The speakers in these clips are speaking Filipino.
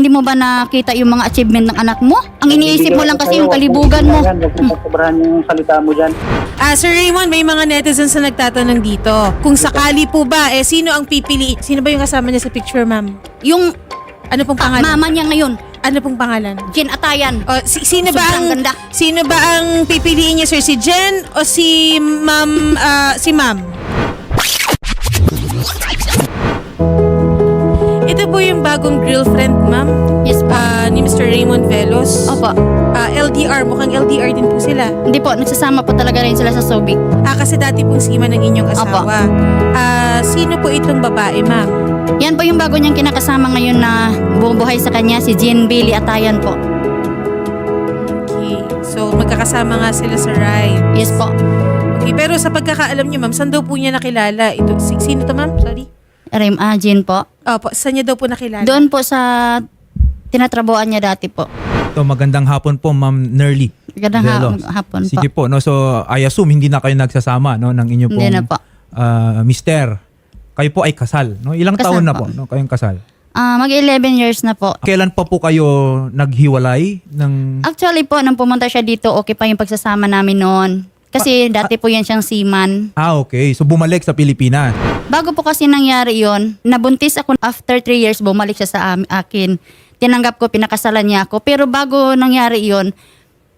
hindi mo ba nakita yung mga achievement ng anak mo? Ang iniisip mo lang kasi yung kalibugan mo. Huwag mo sobrahan yung salita mo dyan. Ah, Sir Raymond, may mga netizens na nagtatanong dito. Kung sakali po ba, eh, sino ang pipili? Sino ba yung kasama niya sa picture, ma'am? Yung Ano pong pangalan? mama niya ngayon, Ano pong pangalan? Jen Atayan. O, si- sino ba Sobrang ang ganda. sino ba ang pipiliin niya sir si Jen o si Ma'am ah, si Ma'am? Ito po yung bagong girlfriend, ma'am, Yes po. ah, ni Mr. Raymond Velos. Opo. Ah, LDR, mukhang LDR din po sila. Hindi po, nagsasama po talaga rin sila sa Subic. Ah, kasi dati pong sima ng inyong asawa. Ah, sino po itong babae, ma'am? Yan po yung bago niyang kinakasama ngayon na bumubuhay sa kanya, si Jen Bailey Atayan po. Okay. So, magkakasama nga sila sa ride. Yes po. Okay, pero sa pagkakaalam niyo, ma'am, saan daw po niya nakilala? Ito, si, sino to, ma'am? Sorry. Rim, ah, Jen po. Opo, saan niya daw po nakilala? Doon po sa tinatrabuan niya dati po. So magandang hapon po Ma'am Nerly. Magandang ha- Velos. hapon po. Sige po, no. So I assume hindi na kayo nagsasama no ng inyo pong Hindi na po. ah, mister. Kayo po ay kasal, no? Ilang Kasal taon na po. po no kayong kasal? Ah, mag 11 years na po. Kailan pa po kayo naghiwalay ng Actually po, nung pumunta siya dito, okay pa yung pagsasama namin noon. Kasi dati po yan siyang seaman. Ah, okay. So bumalik sa Pilipinas. Bago po kasi nangyari yon, nabuntis ako after 3 years, bumalik siya sa am- akin. Tinanggap ko, pinakasalan niya ako. Pero bago nangyari yon,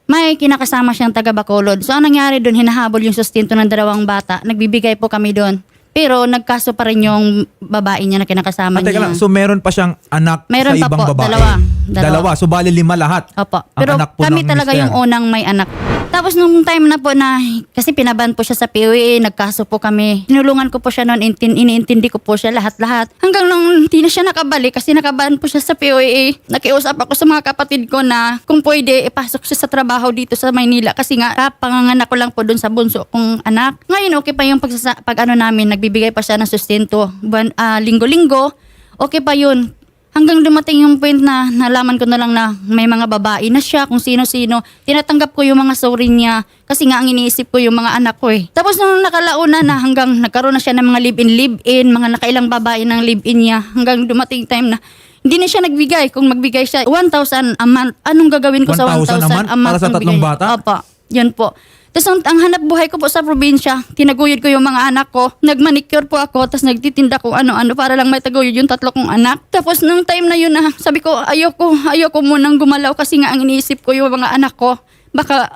may kinakasama siyang taga Bacolod. So ang nangyari doon, hinahabol yung sustento ng dalawang bata. Nagbibigay po kami doon. Pero nagkaso pa rin yung babae niya na kinakasama Ah, teka niya. lang, so meron pa siyang anak Meron sa pa ibang po, babae? dalawa. Dalawa. So bali lima lahat. Opo. Ang Pero anak po kami ng talaga mister. yung unang may anak. Tapos nung time na po na, kasi pinaban po siya sa POA, nagkaso po kami. Tinulungan ko po siya noon, intin, iniintindi ko po siya lahat-lahat. Hanggang nung hindi na siya nakabalik kasi nakaban po siya sa POA. Nakiusap ako sa mga kapatid ko na kung pwede, ipasok siya sa trabaho dito sa Maynila. Kasi nga, kapanganak ko lang po doon sa bunso kong anak. Ngayon, okay pa yung pagsasa, pag ano namin, nagbibigay pa siya ng sustento. Buwan, ah, linggo-linggo, okay pa yun. Hanggang dumating yung point na nalaman ko na lang na may mga babae na siya, kung sino-sino. Tinatanggap ko yung mga sorry niya kasi nga ang iniisip ko yung mga anak ko eh. Tapos nung nakalauna na hanggang nagkaroon na siya ng mga live-in, live-in, mga nakailang babae ng live-in niya. Hanggang dumating time na hindi na siya nagbigay. Kung magbigay siya 1,000 a month, anong gagawin ko sa 1,000 1,000 a month? Para sa tatlong bigay? bata? Opo, yun po. Tapos ang, ang hanap buhay ko po sa probinsya, tinaguyod ko yung mga anak ko. Nagmanicure po ako, tapos nagtitinda ko ano-ano para lang may taguyod yung tatlo kong anak. Tapos nung time na yun na, sabi ko, ayoko, ayoko munang gumalaw kasi nga ang iniisip ko yung mga anak ko. Baka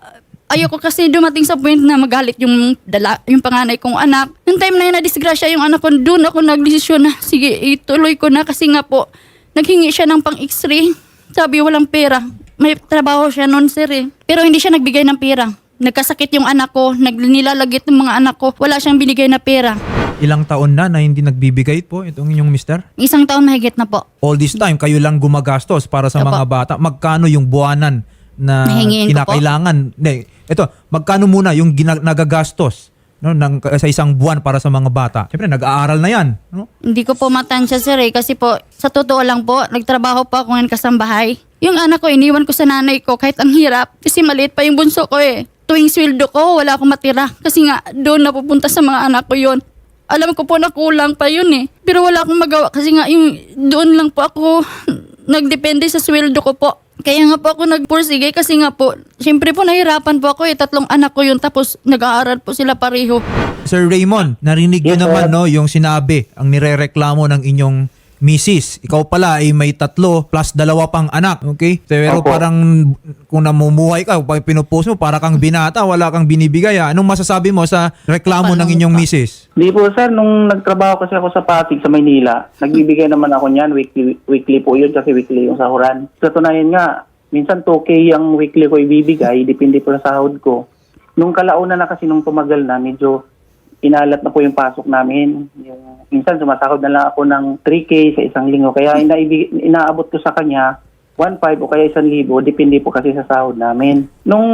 ayoko kasi dumating sa point na magalit yung dala, yung panganay kong anak. Yung time na yun na disgrasya yung anak ko, doon ako nagdesisyon na, sige, ituloy ko na kasi nga po, naghingi siya ng pang x-ray. Sabi, walang pera. May trabaho siya noon, sir eh. Pero hindi siya nagbigay ng pera. Nagkasakit yung anak ko, naglilalagit ng mga anak ko. Wala siyang binigay na pera. Ilang taon na na hindi nagbibigay po itong inyong mister? Isang taon mahigit na po. All this time, kayo lang gumagastos para sa Opo. mga bata. Magkano yung buwanan na po? kinakailangan? Hindi, ito, magkano muna yung nagagastos no, ng, sa isang buwan para sa mga bata? Siyempre, nag-aaral na yan. No? Hindi ko po matansya, sir eh. Kasi po, sa totoo lang po, nagtrabaho po ako ngayon kasambahay. Yung anak ko, iniwan ko sa nanay ko kahit ang hirap. Kasi maliit pa yung bunso ko eh. Tuwing sweldo ko, wala akong matira. Kasi nga, doon napupunta sa mga anak ko yon. Alam ko po na kulang pa yun eh. Pero wala akong magawa kasi nga yung doon lang po ako nagdepende sa sweldo ko po. Kaya nga po ako nagpursige kasi nga po, syempre po nahirapan po ako eh. Tatlong anak ko yun tapos nag-aaral po sila pareho. Sir Raymond, narinig niyo Yes, naman sir. no, yung sinabi, ang nirereklamo ng inyong misis. Ikaw pala ay may tatlo plus dalawa pang anak, okay? Pero Opo. parang kung namumuhay ka, pag pinupost mo, para kang binata, wala kang binibigay. ah. Anong masasabi mo sa reklamo ng inyong misis? Di po sir, nung nagtrabaho kasi ako sa Pasig sa Maynila, nagbibigay naman ako niyan, weekly, weekly po yun kasi weekly yung sahuran. Sa tunayan nga, minsan 2K ang weekly ko ibibigay, depende po sa sahod ko. Nung kalauna na kasi nung tumagal na, medyo inalat na po yung pasok namin. Yung, minsan sumasahod na lang ako ng 3K sa isang linggo. Kaya inaibig, inaabot ko sa kanya 1.5 o kaya 1,000, depende po kasi sa sahod namin. Nung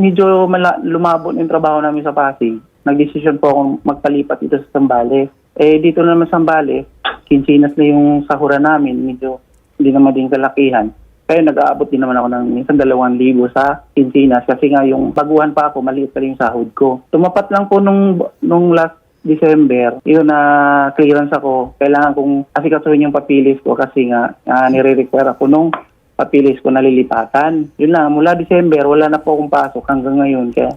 medyo mala- lumabo yung trabaho namin sa Pasig, nagdesisyon po akong magpalipat dito sa Sambales. Eh dito naman sa Sambales, kinsinas na yung sahura namin, medyo hindi naman din kalakihan. Kaya nag-aabot din naman ako ng minsan dalawang libo sa kinsinas kasi nga yung baguhan pa ako, maliit pa rin yung sahod ko. Tumapat lang po nung, nung last December, yun na clearance ako. Kailangan kong asikasuhin yung papilis ko kasi nga uh, nire-require ako nung papilis ko nalilipatan. Yun lang, mula December, wala na po akong pasok hanggang ngayon. Kaya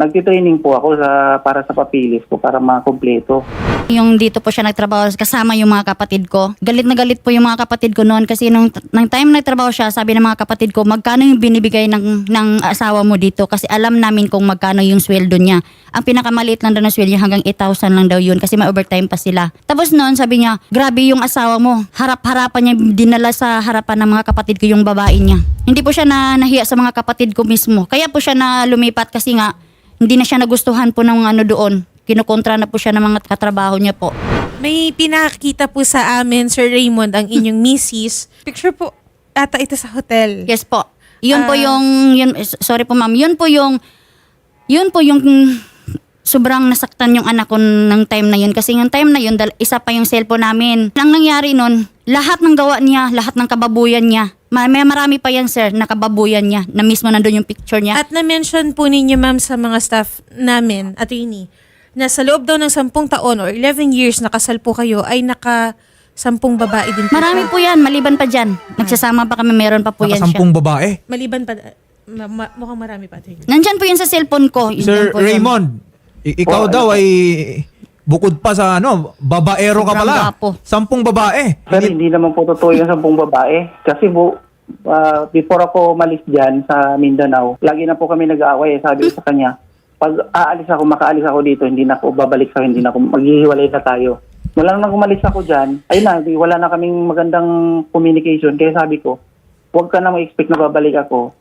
nagtitraining po ako sa, para sa papilis ko para makompleto. Yung dito po siya nagtrabaho kasama yung mga kapatid ko. Galit na galit po yung mga kapatid ko noon kasi nung, nung time na nagtrabaho siya, sabi ng mga kapatid ko, magkano yung binibigay ng, ng asawa mo dito kasi alam namin kung magkano yung sweldo niya. Ang pinakamaliit lang daw na sweldo niya hanggang 8,000 lang daw yun kasi may overtime pa sila. Tapos noon sabi niya, grabe yung asawa mo. Harap-harapan niya dinala sa harapan ng mga kapatid ko yung babae niya. Hindi po siya na nahiya sa mga kapatid ko mismo. Kaya po siya na lumipat kasi nga hindi na siya nagustuhan po ng ano doon. Kinukontra na po siya ng mga katrabaho niya po. May pinakita po sa amin, Sir Raymond, ang inyong misis. Picture po ata ito sa hotel. Yes po. Yun po Ah. yung, yun, sorry po ma'am, yun po yung, yun po yung sobrang nasaktan yung anak ko ng time na yun. Kasi yung time na yun, dal- isa pa yung cellphone namin. Ang nangyari nun, lahat ng gawa niya, lahat ng kababuyan niya, ma- may marami pa yan sir, na kababuyan niya, na mismo nandun yung picture niya. At na-mention po ninyo, ma'am, sa mga staff namin, attorney, na sa loob daw ng 10 taon or 11 years nakasal po kayo, ay naka 10 babae din po Marami siya. po yan, maliban pa dyan. Nagsasama pa kami, meron pa po yan siya. Nakasampung babae. Maliban pa, ma- ma- mukhang marami pa, attorney. Nandyan po yun sa cellphone ko. Yun Sir po yun. Raymond, i- ikaw daw ay bukod pa sa ano, babaero ka Sobrang pala. gwapo. Sampung babae. Sir, hindi naman po totoo yung sampung babae. Kasi po, ah, before ako malis dyan sa Mindanao, lagi na po kami nag-aaway. Sabi ko sa kanya, pag aalis ako, makaalis ako dito, hindi na ako babalik sa hindi na ako, maghihiwalay na tayo. Wala nang umalis ako dyan, ayun na, wala na kaming magandang communication. Kaya sabi ko, huwag ka na mag-expect na babalik ako.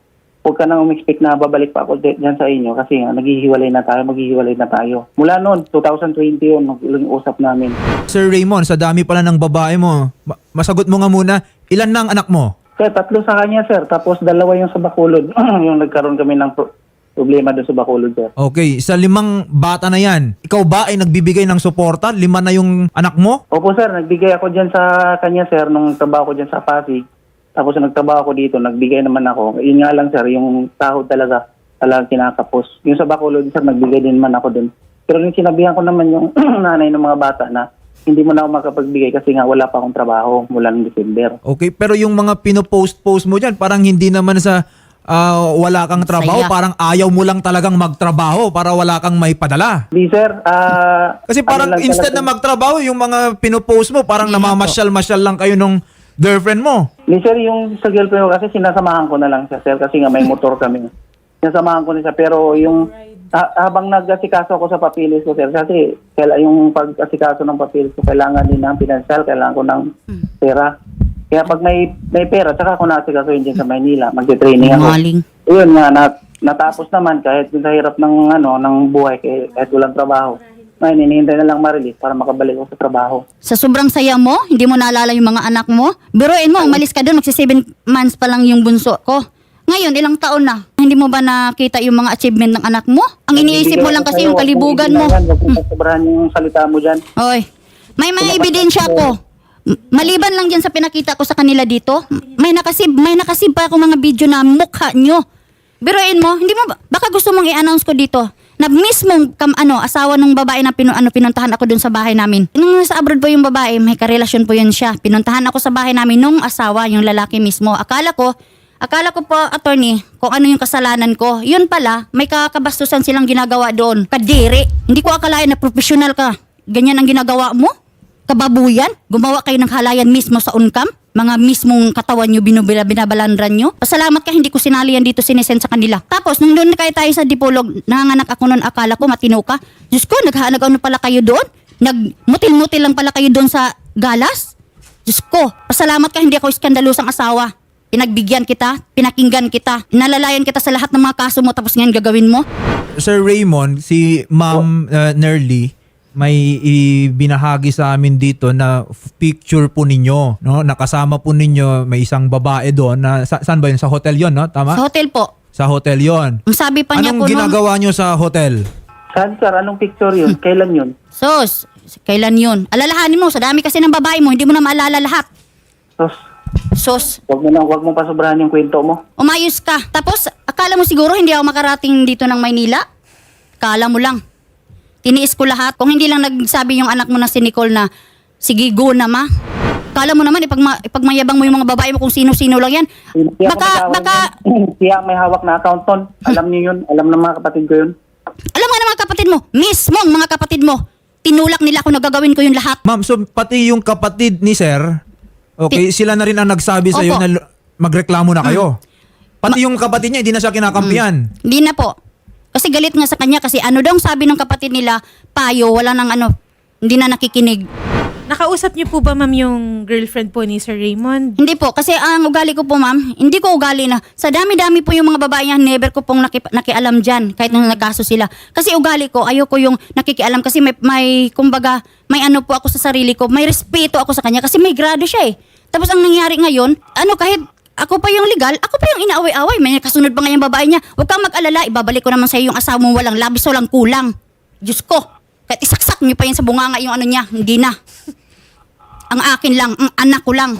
Huwag ka na mag-expect na babalik pa ako dyan sa inyo kasi nga, naghihiwalay na tayo, maghihiwalay na tayo. Mula noon, 2020 yun, nag usap namin. Sir Raymond, sa dami pala ng babae mo, ma- masagot mo nga muna, ilan na ang anak mo? Sir, tatlo sa kanya, sir. Tapos dalawa yung sa Bacolod. yung nagkaroon kami ng pro- problema doon sa Bacolod, sir. Okay, sa limang bata na yan, ikaw ba ay nagbibigay ng suporta? Lima na yung anak mo? Opo, sir. Nagbigay ako dyan sa kanya, sir, nung trabaho ko dyan sa Pasig. Tapos nung nagtrabaho ako dito, nagbigay naman ako. Yun nga lang, sir, yung sahod talaga talagang kinakapos. Yung sa Bacolod, sir, nagbigay din man ako doon. Pero nung sinabihan ko naman yung nanay ng mga bata na hindi mo na ako makapagbigay kasi nga wala pa akong trabaho mula ng December. Okay, pero yung mga pinopost-post mo dyan, parang hindi naman sa ah, wala kang trabaho, Saya. parang ayaw mo lang talagang magtrabaho para wala kang may padala. Hindi, sir. ah, Kasi ano parang lang instead talaga- na magtrabaho, yung mga pinopost mo, parang Hindi na po. namamasyal-masyal lang kayo nung girlfriend mo. Ni sir, yung sa girlfriend ko kasi sinasamahan ko na lang siya, sir, kasi nga may motor kami. Sinasamahan ko na siya, pero yung ha- habang nag-asikaso ako sa papilis ko, sir, kasi kaila, yung pag-asikaso ng papilis ko, kailangan din ng financial, kailangan ko ng pera. Kaya pag may may pera, saka ako na-asikaso yun dyan sa Maynila, magte-training ako. Maling. Yun nga, nat- natapos naman kahit sa hirap ng ano ng buhay, kahit, kahit walang trabaho. Ngayon, hinihintay na lang ma-release para makabalik ako sa trabaho. Sa sobrang saya mo, hindi mo naalala yung mga anak mo. Biruin mo, umalis ka doon, magsi 7 months pa lang yung bunso ko. Ngayon, ilang taon na. Hindi mo ba nakita yung mga achievement ng anak mo? Ang iniisip mo lang kasi yung kalibugan mo. Huwag mong pasobrahan yung salita mo dyan. Oy, may mga ebidensya ko. Maliban lang dyan sa pinakita ko sa kanila dito, may nakasib, may nakasib pa ako mga video na mukha nyo. Biruin mo, hindi mo, ba- baka gusto mong i-announce ko dito na mismong kam, ano, asawa ng babae na pinu, ano, pinuntahan ako dun sa bahay namin. Nung nasa abroad po yung babae, may karelasyon po yun siya. Pinuntahan ako sa bahay namin nung asawa, yung lalaki mismo. Akala ko, Akala ko po, attorney, kung ano yung kasalanan ko. Yun pala, may kakabastusan silang ginagawa doon. Kadiri. Hindi ko akalain na professional ka. Ganyan ang ginagawa mo? Kababuyan? Gumawa kayo ng halayan mismo sa uncam? Mga mismong katawan nyo, binubila, binabalandran nyo? Pasalamat ka, hindi ko sinali yan dito sinesend sa kanila. Tapos, nung doon na kayo tayo sa Dipolog, nanganganak ako noon, akala ko matino ka. Diyos ko, naghanag ano pala kayo doon? Nagmutil-mutil lang pala kayo doon sa galas? Diyos ko, pasalamat ka, hindi ako iskandalusang asawa. Pinagbigyan kita, pinakinggan kita, nalalayan kita sa lahat ng mga kaso mo tapos ngayon gagawin mo. Sir Raymond, si Ma'am uh, Nerly, may ibinahagi sa amin dito na picture po ninyo, no? Nakasama po ninyo, may isang babae doon na sa- saan ba 'yun? Sa hotel 'yon, no? Tama? Sa hotel po. Sa hotel 'yon. Sabi pa niya Anong po nung, ginagawa nyo sa hotel? Saan, sir? Anong picture yun? Kailan yun? Sos, kailan yun? Alalahanin mo, sa dami kasi ng babae mo, hindi mo na maalala lahat. Sos, Sos, Huwag mo na, huwag mong pasobrahan yung kwento mo. umayos ka. Tapos, akala mo siguro hindi ako makarating dito ng Maynila? Akala mo lang. Tiniis ko lahat. Kung hindi lang nagsabi yung anak mo na si Nicole na, sige go na ma. Kala mo naman, ipagma, ipagmayabang mo yung mga babae mo kung sino-sino lang yan. Hindi ako Baka, baka, nun. May hawak na account nun. Alam niyo yun. Alam ng mga kapatid ko yun. alam nga ng mga kapatid mo, mismo ang mga kapatid mo, tinulak nila kung nagagawin ko yung lahat. Ma'am, so pati yung kapatid ni Sir, okay, sila na rin ang nagsabi sa Opo. na l- magreklamo na kayo. Pati yung kapatid niya, hindi na siya kinakampihan. Hindi na po. Kasi galit nga sa kanya kasi ano daw sabi ng kapatid nila, payo, wala nang ano, hindi na nakikinig. Nakausap niyo po ba ma'am yung girlfriend po ni Sir Raymond? Hindi po, kasi ang ugali ko po ma'am, hindi ko ugali na. Sa dami-dami po yung mga babae niya, never ko pong naki, nakialam dyan, kahit nung nagkaso sila. Kasi ugali ko, ayoko yung nakikialam kasi may, may, kumbaga, may ano po ako sa sarili ko, may respeto ako sa kanya kasi may grado siya eh. Tapos ang nangyari ngayon, ano kahit ako pa yung legal, ako pa yung inaaway-away. May kasunod pa nga yung babae niya. Huwag kang mag-alala, ibabalik ko naman sa iyo yung asawa mo walang labis, walang kulang. Diyos ko, kahit isaksak niyo pa yan sa bunganga yung ano niya, hindi na. Ang akin lang, ang anak ko lang.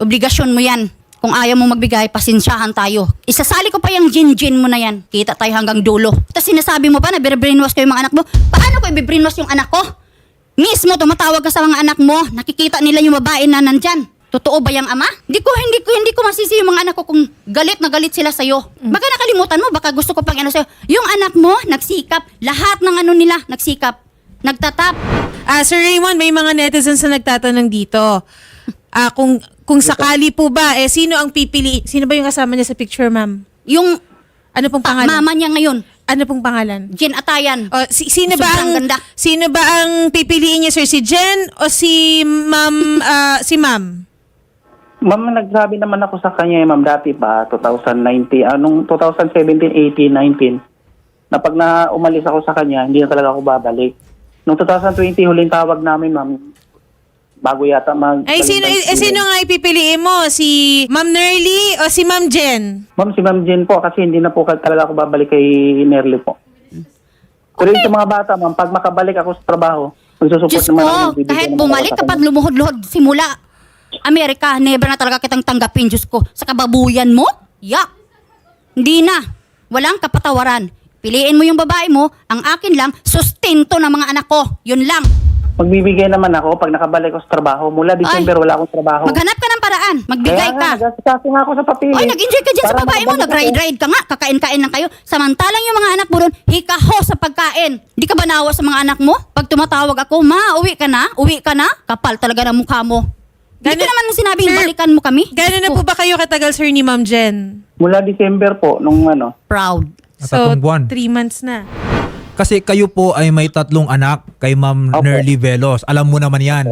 Obligasyon mo yan. Kung ayaw mo magbigay, pasensyahan tayo. Isasali ko pa yung gin-gin mo na yan. Kita tayo hanggang dulo. Tapos sinasabi mo pa na brainwash ko yung mga anak mo. Paano ko i-brainwash yung anak ko? Mismo, tumatawag ka sa mga anak mo. Nakikita nila yung babae na nandyan. Totoo ba yung ama? Hindi ko, hindi ko, hindi ko masisi yung mga anak ko kung galit na galit sila sa'yo. Baka nakalimutan mo, baka gusto ko pang ano sa'yo. Yung anak mo, nagsikap. Lahat ng ano nila, nagsikap. Nagtatap. Ah, Sir Raymond, may mga netizens na nagtatanong dito. Ah, kung kung sakali po ba eh sino ang pipili? Sino ba yung kasama niya sa picture, ma'am? Yung Ano pong pa- pangalan? mama niya ngayon, Ano pong pangalan? Jen Atayan. O, si, sino ba Sobrang ang ganda. sino ba ang pipiliin niya sir si Jen o si Ma'am ah, si Ma'am? Ma'am, nagsabi naman ako sa kanya, eh, ma'am, dati pa, 2019, anong 2017, 18, 19, na pag na umalis ako sa kanya, hindi na talaga ako babalik. Noong 2020, huling tawag namin, ma'am, bago yata mag... Ay sino eh, sino nga ipipiliin mo? Si Ma'am Nerly o si Ma'am Jen? Ma'am, si Ma'am Jen po, kasi hindi na po talaga ako babalik kay Nerly po. Pero yung sa mga bata, ma'am, pag makabalik ako sa trabaho, magsusupport Diyos naman ko, ako. magbibigay kahit naman bumalik ako sa kapag lumuhod-luhod simula Amerika, never na talaga kitang tanggapin, Diyos ko. Sa kababuyan mo, yak. Hindi na. Walang kapatawaran. Piliin mo yung babae mo, ang akin lang, sustento ng mga anak ko. Yun lang. Magbibigay naman ako pag nakabalik ako sa trabaho. Mula December, wala akong trabaho. Maghanap ka ng paraan. Magbigay Kaya nga, ka. nag-asikaso nga ako sa papili. Oy, nag-enjoy ka dyan sa babae mo. Nag-ride-ride ka nga. Kakain-kain lang kayo. Samantalang yung mga anak mo doon, hikaho sa pagkain. Di ka ba nawa sa mga anak mo? Pag tumatawag ako, ma, uwi ka na? Uwi ka na? Kapal talaga ng mukha mo. Hindi ko naman sinabing Sir, balikan mo kami. Gano'n na po ba kayo katagal sir ni Ma'am Jen? Mula December po, nung ano, Proud. So, tatlong buwan. three months na. Kasi kayo po ay may tatlong anak kay Ma'am Opo. Nerly Velos. Alam mo naman yan.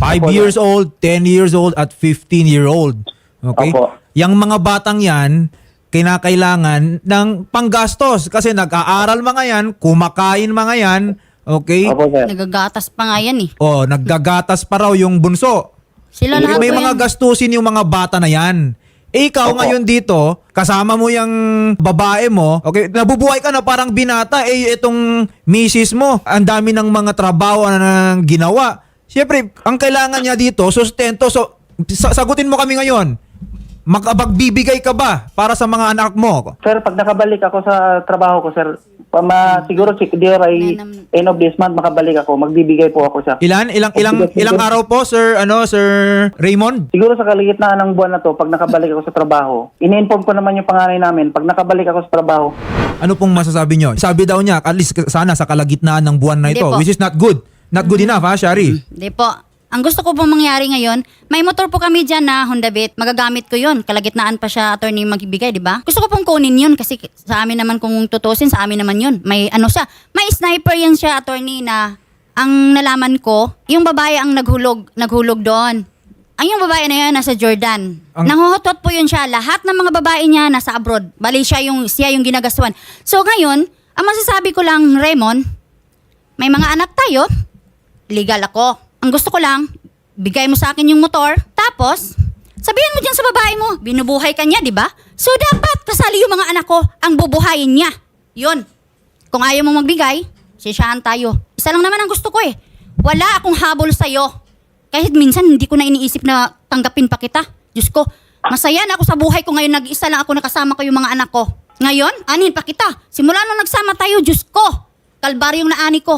5 Opo, years old, 10 years old, at 15 year old. Okay? Opo. Yang mga batang yan, kinakailangan ng panggastos. Kasi nag-aaral mga yan, kumakain mga yan, okay? Opo, sir. Nagagatas pa nga yan eh. O, naggagatas pa raw yung bunso. Sila lahat May po mga yan. gastusin yung mga bata na yan. Eh, ikaw Opo. ngayon dito, kasama mo yung babae mo, okay, nabubuhay ka na parang binata, eh, itong misis mo, ang dami ng mga trabaho na ginawa. Siyempre, ang kailangan niya dito, sustento. So, sa- sagutin mo kami ngayon. Makapagbibigay ka ba para sa mga anak mo? Sir, pag nakabalik ako sa trabaho ko, sir, pama, siguro si dear ay end of this month makabalik ako, magbibigay po ako siya. Ilan? Ilang ilang ilang araw po, Sir ano, Sir Raymond? Siguro sa kaligitnaan ng buwan na to, pag nakabalik ako sa trabaho, ini-inform ko naman yung panganay namin, pag nakabalik ako sa trabaho, Ano pong masasabi nyo? Sabi daw niya, at least sana sa kalagitnaan ng buwan na Hindi ito, po. which is not good. Not good enough, ha, Shari? Hindi po. Ang gusto ko pong mangyari ngayon, may motor po kami dyan na Honda Beat. Magagamit ko yun. Kalagitnaan pa siya, attorney, magbibigay, di ba? Gusto ko pong kunin yun kasi sa amin naman kung tutusin, sa amin naman yun. May ano siya, may sniper yan siya, attorney, na ang nalaman ko, yung babae ang naghulog, naghulog doon. Ang yung babae na yan, nasa Jordan. Ang- Nanguhutot po yun siya. Lahat ng mga babae niya nasa abroad. Bali siya yung, siya yung ginagastuan. So ngayon, ang masasabi ko lang, Raymond, may mga anak tayo, legal ako. Ang gusto ko lang, bigay mo sa akin yung motor, tapos, sabihin mo dyan sa babae mo, binubuhay ka niya, di ba? So dapat kasali yung mga anak ko, ang bubuhayin niya. Yun. Kung ayaw mo magbigay, sisyahan tayo. Isa lang naman ang gusto ko eh. Wala akong habol sa'yo. Kahit minsan hindi ko na iniisip na tanggapin pa kita. Diyos ko, masaya na ako sa buhay ko ngayon. Nag-isa lang ako nakasama ko yung mga anak ko. Ngayon, anin pa kita. Simula nung nagsama tayo, Diyos ko. kalbaryong naani ko.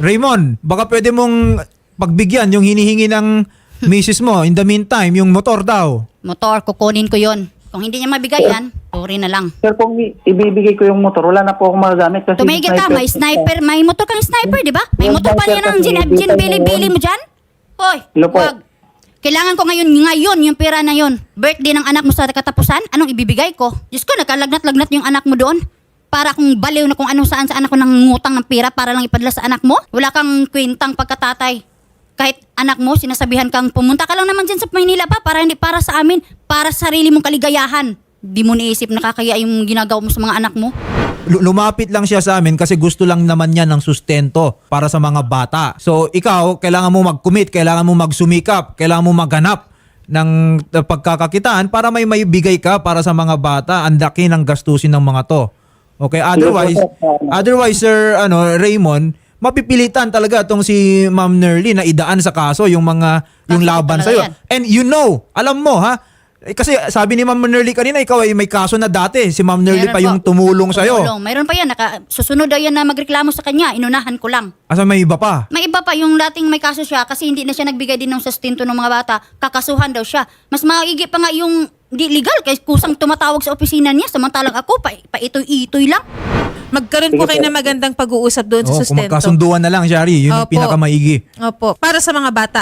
Raymond, baka pwede mong pagbigyan yung hinihingi ng misis mo. In the meantime, yung motor daw. Motor, kukunin ko yon. Kung hindi niya mabigay yan, sorry na lang. Sir, kung i- ibibigay ko yung motor, wala na po akong magagamit kasi... Tumigil ka, may sniper, may motor kang sniper, di ba? May Yung motor pa sniper yan ang kasi, gin, gin bili-bili yun. mo dyan? Hoy, Hello po. wag. Kailangan ko ngayon, ngayon, yung pera na yon. Birthday ng anak mo sa katapusan, anong ibibigay ko? Diyos ko, nakalagnat-lagnat yung anak mo doon. Para kung baliw na kung ano saan saan ako nang ngutang ng pera para lang ipadala sa anak mo. Wala kang kwentang pagkatatay. Kahit anak mo, sinasabihan kang pumunta ka lang naman dyan sa Maynila pa para hindi para sa amin, para sa sarili mong kaligayahan. Di mo naisip nakakaya yung ginagawa mo sa mga anak mo. Lu- lumapit lang siya sa amin kasi gusto lang naman niya ng sustento para sa mga bata. So ikaw, kailangan mo mag-commit, kailangan mo magsumikap, kailangan mo maghanap ng uh, pagkakakitaan para may maibigay ka para sa mga bata. Ang laki ng gastusin ng mga to. Okay, otherwise, otherwise Sir ano, Raymond, mapipilitan talaga tong si Ma'am Nerly na idaan sa kaso yung mga yung laban sa yan? And you know, alam mo ha, eh, kasi sabi ni Ma'am Nerly kanina, ikaw ay may kaso na dati. Si Ma'am Nerly Meron pa po. yung tumulong sa'yo. Tumulong. Mayroon pa yan. Naka, susunod daw yan na magreklamo sa kanya. Inunahan ko lang. Asa may iba pa? May iba pa yung dating may kaso siya kasi hindi na siya nagbigay din ng sustento ng mga bata. Kakasuhan daw siya. Mas maigi pa nga yung di legal kasi kusang tumatawag sa opisina niya samantalang ako pa, pa itoy-itoy lang. Magkaroon po Sige kayo po. ng magandang pag-uusap doon sa Oo, kung sustento. magkasunduan na lang, Shari. Yun yung Opo. pinakamaigi. Opo. Para sa mga bata.